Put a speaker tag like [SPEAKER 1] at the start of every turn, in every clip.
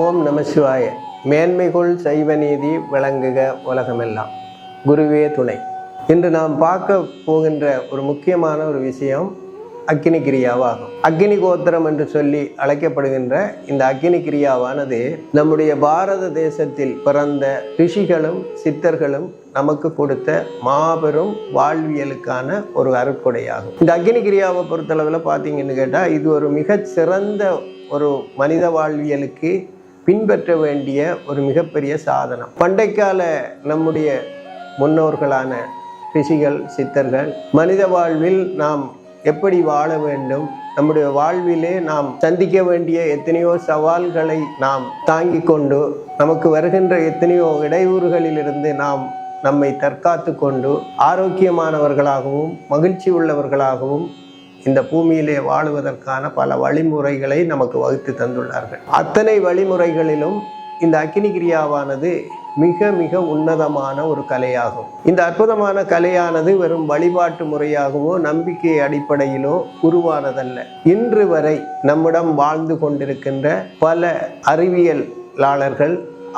[SPEAKER 1] ஓம் நம சிவாய. மேன்மைகொள் சைவ நீதி விளங்குக உலகமெல்லாம். குருவே துணை. இன்று நாம் பார்க்க போகின்ற ஒரு முக்கியமான ஒரு விஷயம் அக்கினி கிரியாவாகும் அக்னி கோத்திரம் என்று சொல்லி அழைக்கப்படுகின்ற இந்த அக்கினி கிரியாவானது நம்முடைய பாரத தேசத்தில் பிறந்த ரிஷிகளும் சித்தர்களும் நமக்கு கொடுத்த மாபெரும் வாழ்வியலுக்கான ஒரு அருட்கொடையாகும். இந்த அக்னி கிரியாவை பொறுத்தளவில் பார்த்தீங்கன்னு கேட்டால் இது ஒரு மிகச் சிறந்த ஒரு மனித வாழ்வியலுக்கு பின்பற்ற வேண்டிய ஒரு மிகப்பெரிய சாதனம். பண்டைக்கால நம்முடைய முன்னோர்களான ரிஷிகள் சித்தர்கள் மனித வாழ்வில் நாம் எப்படி வாழ வேண்டும்? நம்முடைய வாழ்விலே நாம் சந்திக்க வேண்டிய எத்தனையோ சவால்களை நாம் தாங்கி கொண்டு நமக்கு வருகின்ற எத்தனையோ இடையூறுகளிலிருந்து நாம் நம்மை தற்காத்து கொண்டு ஆரோக்கியமானவர்களாகவும் மகிழ்ச்சி உள்ளவர்களாகவும் இந்த பூமியிலே வாழுவதற்கான பல வழிமுறைகளை நமக்கு வகுத்து தந்துள்ளார்கள். அத்தனை வழிமுறைகளிலும் இந்த அக்கினி கிரியாவானது மிக மிக உன்னதமான ஒரு கலையாகும். இந்த அற்புதமான கலையானது வெறும் வழிபாட்டு முறையாகவோ நம்பிக்கை அடிப்படையிலோ உருவானதல்ல. இன்று வரை நம்மிடம் வாழ்ந்து கொண்டிருக்கின்ற பல அறிவியலாளர்கள்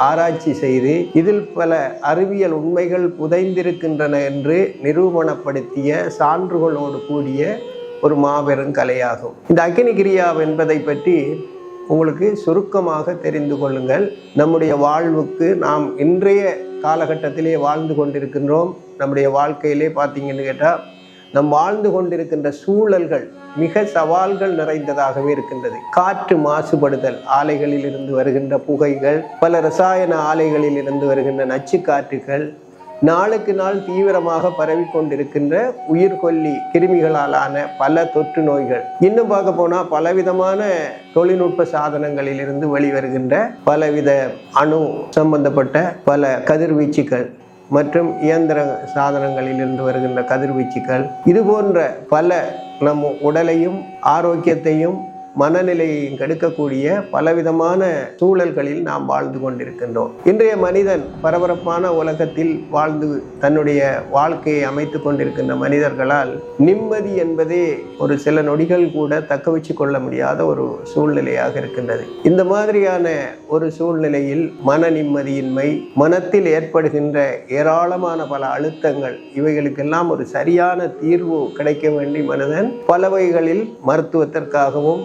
[SPEAKER 1] ஆராய்ச்சி செய்து இதில் பல அறிவியல் உண்மைகள் புதைந்திருக்கின்றன என்று நிரூபணப்படுத்திய சான்றுகளோடு கூடிய ஒரு மாபெரும் கலையாகும். இந்த அக்கினி கிரியா என்பதை பற்றி உங்களுக்கு சுருக்கமாக தெரிந்து கொள்ளுங்கள். நம்முடைய வாழ்வுக்கு நாம் இன்றைய காலகட்டத்திலே வாழ்ந்து கொண்டிருக்கின்றோம். நம்முடைய வாழ்க்கையிலே பார்த்தீங்கன்னு கேட்டால் நம் வாழ்ந்து கொண்டிருக்கின்ற சூழல்கள் மிக சவால்கள் நிறைந்ததாகவே இருக்கின்றது. காற்று மாசுபடுதல் ஆலைகளில் இருந்து வருகின்ற புகைகள் பல ரசாயன ஆலைகளில் இருந்து வருகின்ற நச்சு காற்றுகள் நாளுக்கு நாள் தீவிரமாக பரவி கொண்டிருக்கின்ற உயிர்கொல்லி கிருமிகளாலான பல தொற்று நோய்கள். இன்னும் பார்க்க போனால் பலவிதமான தொழில்நுட்ப சாதனங்களிலிருந்து வெளிவருகின்ற பலவித அணு சம்பந்தப்பட்ட பல கதிர்வீச்சுகள் மற்றும் இயந்திர சாதனங்களில் இருந்து வருகின்ற கதிர்வீச்சுகள். இது போன்ற பல நம் உடலையும் ஆரோக்கியத்தையும் மனநிலையையும் கெடுக்கக்கூடிய பலவிதமான சூழல்களில் நாம் வாழ்ந்து கொண்டிருக்கின்றோம். இன்றைய மனிதன் பரபரப்பான உலகத்தில் வாழ்ந்து தன்னுடைய வாழ்க்கையை அமைத்து கொண்டிருக்கின்ற மனிதர்களால் நிம்மதி என்பதே ஒரு சில நொடிகள் கூட தக்க வச்சு கொள்ள முடியாத ஒரு சூழ்நிலையாக இருக்கின்றது. இந்த மாதிரியான ஒரு சூழ்நிலையில் மன நிம்மதியின்மை மனத்தில் ஏற்படுகின்ற ஏராளமான பல அழுத்தங்கள் இவைகளுக்கெல்லாம் ஒரு சரியான தீர்வு கிடைக்க வேண்டி மனிதன் பலவைகளில் மருத்துவத்திற்காகவும்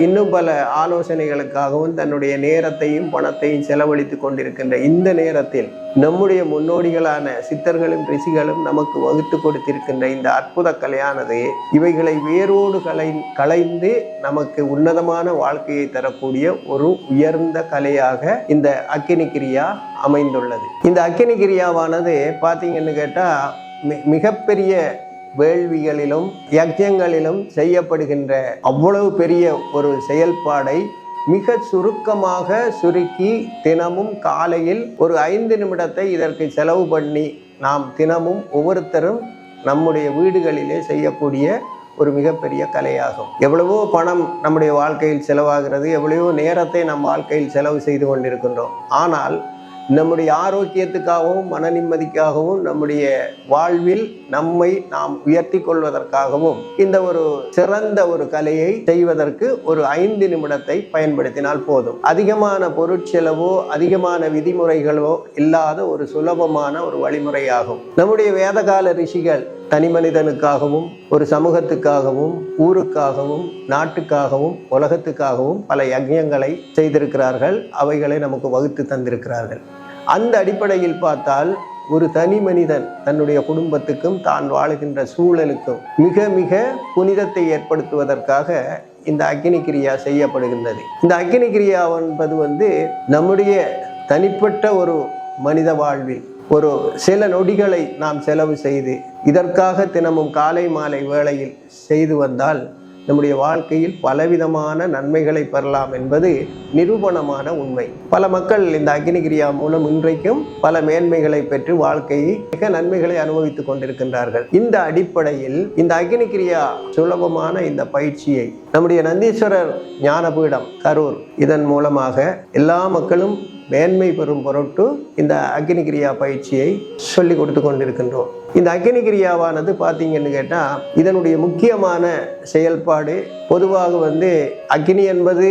[SPEAKER 1] இன்னும் பல ஆலோசனைகளுக்காகவும் தன்னுடைய நேரத்தையும் பணத்தையும் செலவழித்து கொண்டிருக்கின்ற இந்த நேரத்தில் நம்முடைய முன்னோடிகளான சித்தர்களும் ரிஷிகளும் நமக்கு வகுத்து கொடுத்திருக்கின்ற இந்த அற்புத கலையானது இவைகளை வேரோடு கலை கலைந்து நமக்கு உன்னதமான வாழ்க்கையை தரக்கூடிய ஒரு உயர்ந்த கலையாக இந்த அக்கினி கிரியா அமைந்துள்ளது. இந்த அக்கினி கிரியாவானது பார்த்தீங்கன்னு கேட்டால் மிக மிகப்பெரிய வேள்விகளிலும் யஜ்யங்களிலும் செய்யப்படுகின்ற அவ்வளவு பெரிய ஒரு செயல்பாடை மிக சுருக்கமாக சுருக்கி தினமும் காலையில் ஒரு ஐந்து நிமிடத்தை இதற்கு செலவு பண்ணி நாம் தினமும் ஒவ்வொருத்தரும் நம்முடைய வீடுகளிலே செய்யக்கூடிய ஒரு மிகப்பெரிய கலையாகும். எவ்வளவோ பணம் நம்முடைய வாழ்க்கையில் செலவாகிறது எவ்வளவோ நேரத்தை நம் வாழ்க்கையில் செலவு செய்து கொண்டிருக்கின்றோம். ஆனால் நம்முடைய ஆரோக்கியத்துக்காகவும் மன நிம்மதிக்காகவும் நம்முடைய வாழ்வில் நம்மை நாம் உயர்த்தி கொள்வதற்காகவும் இந்த ஒரு சிறந்த ஒரு கலையை செய்வதற்கு ஒரு ஐந்து நிமிடத்தை பயன்படுத்தினால் போதும். அதிகமான பொருட்செலவோ அதிகமான விதிமுறைகளோ இல்லாத ஒரு சுலபமான ஒரு வழிமுறையாகும். நம்முடைய வேதகால ரிஷிகள் தனி மனிதனுக்காகவும் ஒரு சமூகத்துக்காகவும் ஊருக்காகவும் நாட்டுக்காகவும் உலகத்துக்காகவும் பல யஜ்யங்களை செய்திருக்கிறார்கள். அவைகளை நமக்கு வகுத்து தந்திருக்கிறார்கள். அந்த அடிப்படையில் பார்த்தால் ஒரு தனி மனிதன் தன்னுடைய குடும்பத்துக்கும் தான் வாழுகின்ற சூழலுக்கும் மிக மிக புனிதத்தை ஏற்படுத்துவதற்காக இந்த அக்னி கிரியா செய்யப்படுகின்றது. இந்த அக்னி கிரியா என்பது வந்து நம்முடைய தனிப்பட்ட ஒரு மனித வாழ்வில் ஒரு சில நொடிகளை நாம் செலவு செய்து இதற்காக தினமும் காலை மாலை வேளையில் செய்து வந்தால் நம்முடைய வாழ்க்கையில் பலவிதமான நன்மைகளை பெறலாம் என்பது நிரூபணமான உண்மை. பல மக்கள் இந்த அக்னிகிரியா மூலம் இன்றைக்கும் பல மேன்மைகளை பெற்று வாழ்க்கையை மிக நன்மைகளை அனுபவித்துக் கொண்டிருக்கின்றார்கள். இந்த அடிப்படையில் இந்த அக்னிகிரியா சுலபமான இந்த பயிற்சியை நம்முடைய நந்தீஸ்வரர் ஞானபீடம் கரூர் இதன் மூலமாக எல்லா மக்களும் மேன்மை பெறும் பொருட்டு இந்த அக்னிகிரியா பயிற்சியை சொல்லி கொடுத்து கொண்டிருக்கின்றோம். இந்த அக்னிகிரியாவானது பார்த்தீங்கன்னு கேட்டால் இதனுடைய முக்கியமான செயல்பாடு பொதுவாக வந்து அக்னி என்பது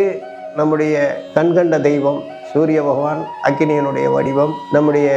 [SPEAKER 1] நம்முடைய கண்கண்ட தெய்வம். சூரிய பகவான் அக்கினியினுடைய வடிவம் நம்முடைய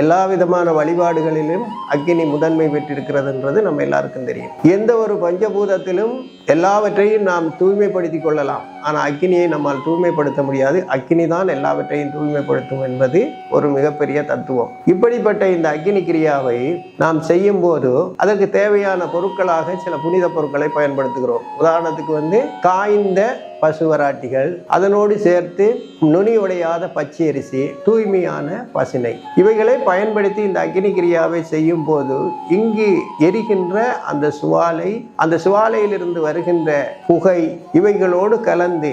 [SPEAKER 1] எல்லா விதமான வழிபாடுகளிலும் அக்கினி முதன்மை பெற்றிருக்கிறதுன்றது நம்ம எல்லாருக்கும் தெரியும். எந்த ஒரு பஞ்சபூதத்திலும் எல்லாவற்றையும் நாம் தூய்மைப்படுத்தி கொள்ளலாம். ஆனால் அக்கினியை நம்மால் தூய்மைப்படுத்த முடியாது. அக்கினி தான் எல்லாவற்றையும் தூய்மைப்படுத்தும் என்பது ஒரு மிகப்பெரிய தத்துவம். இப்படிப்பட்ட இந்த அக்கினி கிரியாவை நாம் செய்யும் போது அதற்கு தேவையான பொருட்களாக சில புனித பொருட்களை பயன்படுத்துகிறோம். உதாரணத்துக்கு வந்து காய்ந்த பசுவராட்டிகள். அதனோடு சேர்த்து நுனி உடையாத பச்சரிசி தூய்மையான பசினை. இவைகளை பயன்படுத்தி இந்த அக்னி கிரியாவை செய்யும் போது இங்கு எரிகின்ற அந்த சுவாலை அந்த சுவாலையிலிருந்து வருகின்ற புகை இவைகளோடு கலந்து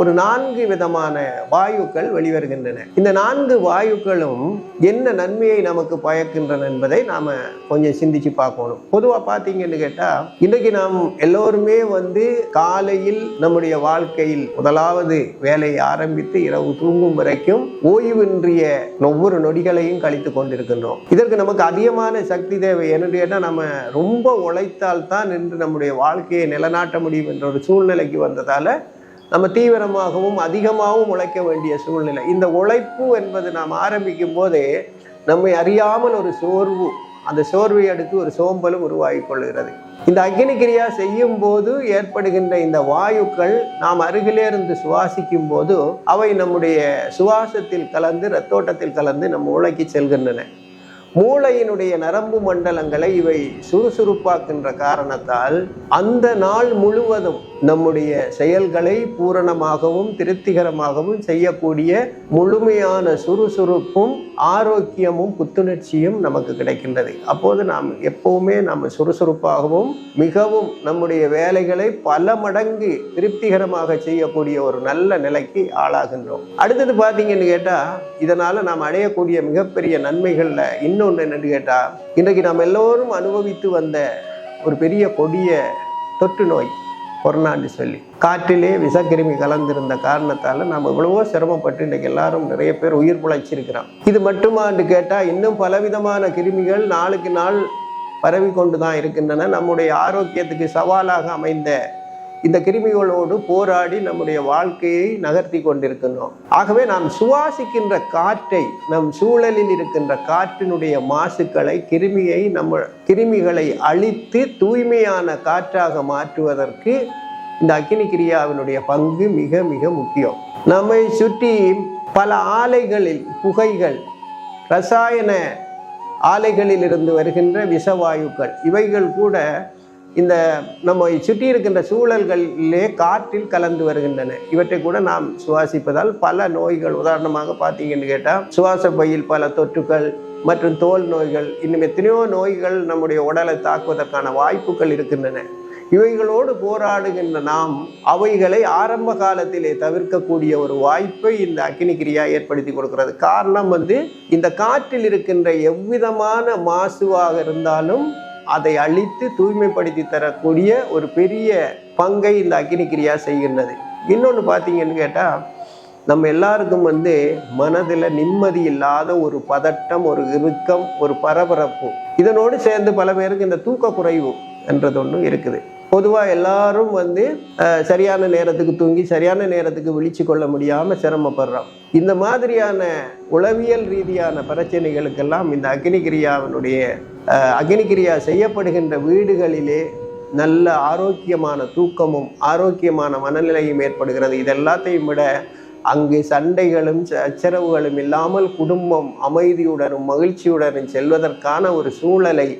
[SPEAKER 1] ஒரு நான்கு விதமான வாயுக்கள் வெளிவருகின்றன. இந்த நான்கு வாயுக்களும் என்ன நன்மையை நமக்கு பயக்கின்றன என்பதை நாம கொஞ்சம் சிந்திச்சு பார்க்கணும். பொதுவா பார்த்தீங்கன்னு கேட்டா இன்றைக்கு நாம் எல்லோருமே வந்து காலையில் நம்முடைய வாழ்க்கையில் முதலாவது வேலையை ஆரம்பித்து இரவு தூங்கும் வரைக்கும் ஓய்வின்றிய ஒவ்வொரு நொடிகளையும் கழித்து கொண்டிருக்கின்றோம். இதற்கு நமக்கு அதிகமான சக்தி தேவை. என்னன்னு கேட்டால் நம்ம ரொம்ப உழைத்தால் தான் இன்று நம்முடைய வாழ்க்கையை நிலநாட்ட முடியும் என்ற ஒரு சூழ்நிலைக்கு வந்ததால நம்ம தீவிரமாகவும் அதிகமாகவும் உழைக்க வேண்டிய சூழ்நிலை. இந்த உழைப்பு என்பது நாம் ஆரம்பிக்கும் போதே நம்மை அறியாமல் ஒரு சோர்வு அந்த சோர்வை அடுத்து ஒரு சோம்பலும் உருவாகி கொள்கிறது. இந்த அக்னி கிரியா செய்யும் போது ஏற்படுகின்ற இந்த வாயுக்கள் நாம் அருகிலே இருந்து சுவாசிக்கும் போது அவை நம்முடைய சுவாசத்தில் கலந்து ரத்தோட்டத்தில் கலந்து நம்ம உழைக்கி செல்கின்றன. மூளையினுடைய நரம்பு மண்டலங்களை இவை சுறுசுறுப்பாக்கின்ற காரணத்தால் அந்த நாள் முழுவதும் நம்முடைய செயல்களை பூரணமாகவும் திருப்திகரமாகவும் செய்யக்கூடிய முழுமையான சுறுசுறுப்பும் ஆரோக்கியமும் புத்துணர்ச்சியும் நமக்கு கிடைக்கின்றது. அப்போது நாம் எப்பவுமே நாம் சுறுசுறுப்பாகவும் மிகவும் நம்முடைய வேலைகளை பல மடங்கு திருப்திகரமாக செய்யக்கூடிய ஒரு நல்ல நிலைக்கு ஆளாகின்றோம். அடுத்தது பார்த்தீங்கன்னு கேட்டால் இதனால் நாம் அடையக்கூடிய மிகப்பெரிய நன்மைகளில் இன்னும் இன்னொன்று என்னன்னு கேட்டால் இன்றைக்கு நாம் எல்லோரும் அனுபவித்து வந்த ஒரு பெரிய கொடிய தொற்று நோய் கொரோனான்னு சொல்லி. காற்றிலே விஷக்கிருமி கலந்திருந்த காரணத்தால் நாம் எவ்வளவோ சிரமப்பட்டு இன்றைக்கு எல்லாரும் நிறைய பேர் உயிர் பிழைச்சிருக்கிறோம். இது மட்டுமான்னு கேட்டால் இன்னும் பலவிதமான கிருமிகள் நாளுக்கு நாள் பரவி கொண்டு தான் இருக்கின்றன. நம்முடைய ஆரோக்கியத்துக்கு சவாலாக அமைந்த இந்த கிருமிகளோடு போராடி நம்முடைய வாழ்க்கையை நகர்த்தி கொண்டிருக்கின்றோம். ஆகவே நாம் சுவாசிக்கின்ற காற்றை நம் சூழலில் இருக்கின்ற காற்றினுடைய மாசுக்களை கிருமியை நம்ம கிருமிகளை அழித்து தூய்மையான காற்றாக மாற்றுவதற்கு இந்த அக்கினி கிரியாவினுடைய பங்கு மிக மிக முக்கியம். நம்மை சுற்றி பல ஆலைகளில் புகைகள் ரசாயன ஆலைகளில் இருந்து வருகின்ற விஷவாயுக்கள் இவைகள் கூட இந்த நம்ம சுற்றி இருக்கின்ற சூழல்களிலே காற்றில் கலந்து வருகின்றன. இவற்றை கூட நாம் சுவாசிப்பதால் பல நோய்கள் உதாரணமாக பார்த்தீங்கன்னு கேட்டால் சுவாச பையில் பல தொற்றுகள் மற்றும் தோல் நோய்கள் இன்னும் எத்தனையோ நோய்கள் நம்முடைய உடலை தாக்குவதற்கான வாய்ப்புகள் இருக்கின்றன. இவைகளோடு போராடுகின்ற நாம் அவைகளை ஆரம்ப காலத்திலே தவிர்க்கக்கூடிய ஒரு வாய்ப்பை இந்த அக்னி கிரியா ஏற்படுத்தி கொடுக்கிறது. காரணம் வந்து இந்த காற்றில் இருக்கின்ற எவ்விதமான மாசுவாக இருந்தாலும் அதை அழித்து தூய்மைப்படுத்தி தரக்கூடிய ஒரு பெரிய பங்கை இந்த அக்னி கிரியா செய்கின்றது. இன்னொன்று பார்த்தீங்கன்னு கேட்டால் நம்ம எல்லாருக்கும் வந்து மனதில் நிம்மதி இல்லாத ஒரு பதட்டம் ஒரு இறுக்கம் ஒரு பரபரப்பு. இதனோடு சேர்ந்து பல பேருக்கு இந்த தூக்க குறைவு என்றது ஒன்று இருக்குது. பொதுவாக எல்லாரும் வந்து சரியான நேரத்துக்கு தூங்கி சரியான நேரத்துக்கு விழிச்சு கொள்ள முடியாமல் சிரமப்படுறோம். இந்த மாதிரியான உளவியல் ரீதியான பிரச்சனைகளுக்கெல்லாம் இந்த அக்னிகிரியாவினுடைய அக்னிகிரியா செய்யப்படுகின்ற வீடுகளிலே நல்ல ஆரோக்கியமான தூக்கமும் ஆரோக்கியமான மனநிலையும் ஏற்படுகிறது. இது எல்லாத்தையும் விட அங்கு சண்டைகளும் சச்சரவுகளும் இல்லாமல் குடும்பம் அமைதியுடனும் மகிழ்ச்சியுடனும் செல்வதற்கான ஒரு சூழலை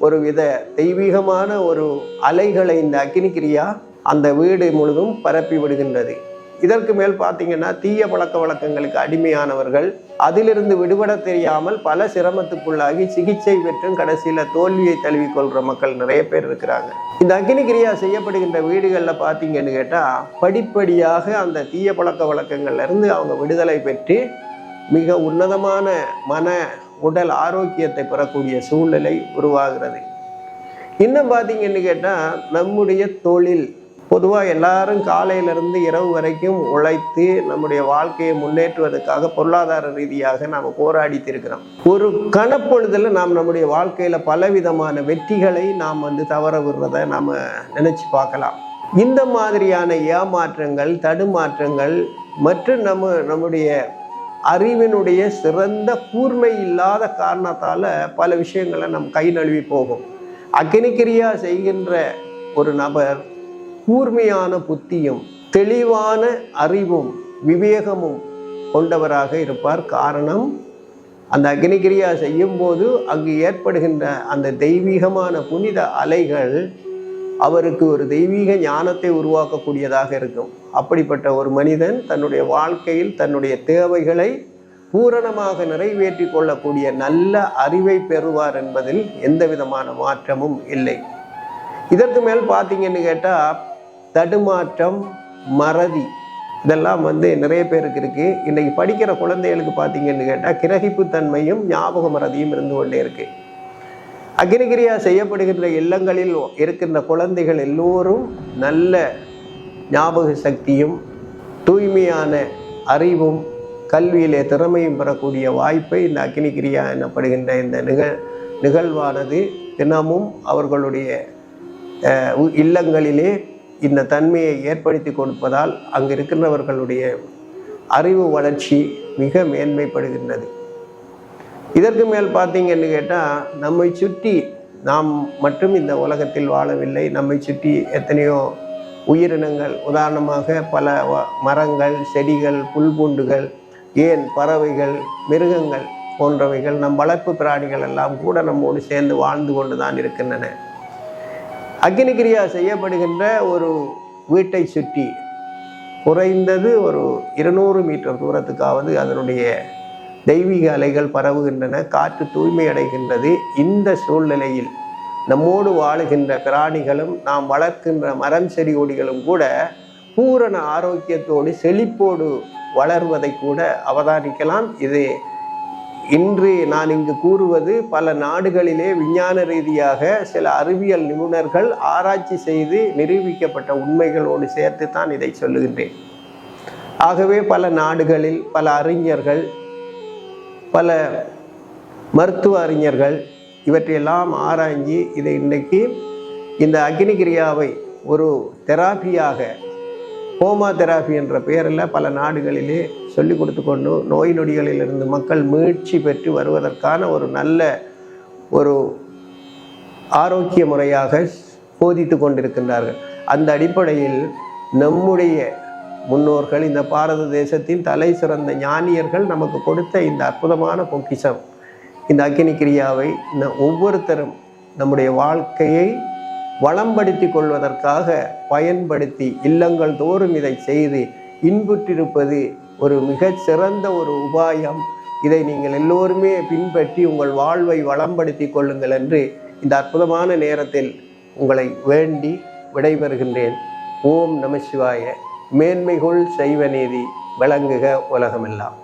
[SPEAKER 1] ஒரு வித தெய்வீகமான ஒரு அலைகளை இந்த அக்னிகிரியா அந்த வீடு முழுதும் பரப்பி விடுகின்றது. இதற்கு மேல் பார்த்தீங்கன்னா தீய பழக்க வழக்கங்களுக்கு அடிமையானவர்கள் அதிலிருந்து விடுபட தெரியாமல் பல சிரமத்துக்குள்ளாகி சிகிச்சை பெற்றும் கடைசியில் தோல்வியை தழுவிக்கொள்கிற மக்கள் நிறைய பேர் இருக்கிறாங்க. இந்த அக்னிகிரியா செய்யப்படுகின்ற வீடுகளில் பார்த்தீங்கன்னு கேட்டால் படிப்படியாக அந்த தீய பழக்க வழக்கங்கள்லேருந்து அவங்க விடுதலை பெற்று மிக உன்னதமான மன உடல் ஆரோக்கியத்தை பெறக்கூடிய சூழ்நிலை உருவாகிறது. இன்னும் பார்த்தீங்கன்னு கேட்டால் நம்முடைய தொழில் பொதுவாக எல்லாரும் காலையிலிருந்து இரவு வரைக்கும் உழைத்து நம்முடைய வாழ்க்கையை முன்னேற்றுவதற்காக பொருளாதார ரீதியாக நாம் போராடித்து இருக்கிறோம். ஒரு கணப்பொழுதில் நாம் நம்முடைய வாழ்க்கையில் பலவிதமான வெற்றிகளை நாம் வந்து தவற விடுறதை நாம் நினச்சி பார்க்கலாம். இந்த மாதிரியான ஏமாற்றங்கள் தடுமாற்றங்கள் மற்றும் நம்ம நம்முடைய அறிவினுடைய சிறந்த கூர்மை இல்லாத காரணத்தால் பல விஷயங்களை நம் கை நழுவி போகும். அக்னிக்கிரியா செய்கின்ற ஒரு நபர் கூர்மையான புத்தியும் தெளிவான அறிவும் விவேகமும் கொண்டவராக இருப்பார். காரணம் அந்த அக்னிகிரியா செய்யும்போது அங்கு ஏற்படுகின்ற அந்த தெய்வீகமான புனித அலைகள் அவருக்கு ஒரு தெய்வீக ஞானத்தை உருவாக்கக்கூடியதாக இருக்கும். அப்படிப்பட்ட ஒரு மனிதன் தன்னுடைய வாழ்க்கையில் தன்னுடைய தேவைகளை பூரணமாக நிறைவேற்றி கொள்ளக்கூடிய நல்ல அறிவை பெறுவார் என்பதில் எந்த விதமான மாற்றமும் இல்லை. இதற்கு மேல் பார்த்தீங்கன்னு கேட்டால் தடுமாற்றம் மறதி இதெல்லாம் வந்து நிறைய பேருக்கு இருக்குது இன்றைக்கி படிக்கிற குழந்தைகளுக்கு பார்த்தீங்கன்னு கேட்டால் கிரகிப்பு தன்மையும் ஞாபக மறதியும் இருந்து கொண்டே இருக்குது அக்னிகிரியா செய்யப்படுகின்ற இல்லங்களில் இருக்கின்ற குழந்தைகள் எல்லோரும் நல்ல ஞாபக சக்தியும் தூய்மையான அறிவும் கல்வியிலே திறமையும் பெறக்கூடிய வாய்ப்பை இந்த அக்னிகிரியா எனப்படுகின்ற இந்த நிகழ் நிகழ்வானது தினமும் அவர்களுடைய உ- இல்லங்களிலே இந்த தன்மையை ஏற்படுத்தி கொடுப்பதால் அங்கு இருக்கின்றவர்களுடைய அறிவு வளர்ச்சி மிக மேன்மைப்படுகின்றது. இதற்கு மேல் பார்த்தீங்கன்னு கேட்டால் நம்மை சுற்றி நாம் மட்டும் இந்த உலகத்தில் வாழவில்லை. நம்மை சுற்றி எத்தனையோ உயிரினங்கள் உதாரணமாக பல வ- மரங்கள் செடிகள் புல்பூண்டுகள் ஏன் பறவைகள் மிருகங்கள் போன்றவைகள் நம் வளர்ப்பு பிராணிகள் எல்லாம் கூட நம்மோடு சேர்ந்து வாழ்ந்து கொண்டு தான் இருக்கின்றன. அக்னிகிரியா செய்யப்படுகின்ற ஒரு வீட்டை சுற்றி குறைந்தது ஒரு இருநூறு மீட்டர் தூரத்துக்காவது அதனுடைய தெய்வீக அலைகள் பரவுகின்றன காற்று தூய்மை அடைகின்றது. இந்த சூழ்நிலையில் நம்மோடு வாழுகின்ற பிராணிகளும் நாம் வளர்க்கின்ற மரம் செடி கொடிகளும் கூட பூரண ஆரோக்கியத்தோடு செழிப்போடு வளர்வதை கூட அவதானிக்கலாம். இது இன்று நான் இங்கு கூறுவது பல நாடுகளிலே விஞ்ஞான ரீதியாக சில அறிவியல் நிபுணர்கள் ஆராய்ச்சி செய்து நிரூபிக்கப்பட்ட உண்மைகளோடு சேர்த்து தான் இதை சொல்லுகின்றேன். ஆகவே பல நாடுகளில் பல அறிஞர்கள் பல மருத்துவ அறிஞர்கள் இவற்றையெல்லாம் ஆராய்ஞ்சி இதை இன்னைக்கு இந்த அக்னிகிரியாவை ஒரு தெராப்பியாக ஹோமா தெராபி என்ற பெயரில் பல நாடுகளிலே சொல்லி கொடுத்து கொண்டு நோய் நொடிகளிலிருந்து மக்கள் மீழ்ச்சி பெற்று வருவதற்கான ஒரு நல்ல ஒரு ஆரோக்கிய முறையாக போதித்து கொண்டிருக்கின்றார்கள். அந்த அடிப்படையில் நம்முடைய முன்னோர்கள் இந்த பாரத தேசத்தின் தலை சிறந்த ஞானியர்கள் நமக்கு கொடுத்த இந்த அற்புதமான பொக்கிஷம். இந்த அக்கினி கிரியாவை ஒவ்வொருத்தரும் நம்முடைய வாழ்க்கையை வளம்படுத்தி கொள்வதற்காக பயன்படுத்தி இல்லங்கள் தோறும் இதை செய்து இன்புற்றிருப்பது ஒரு மிகச் சிறந்த ஒரு உபாயம். இதை நீங்கள் எல்லோருமே பின்பற்றி உங்கள் வாழ்வை வளம்படுத்தி கொள்ளுங்கள் என்று இந்த அற்புதமான நேரத்தில் உங்களை வேண்டி விடைபெறுகின்றேன். ஓம் நம சிவாய. மேன்மைகள் செய்வ நீதி விளங்குக உலகமெல்லாம்.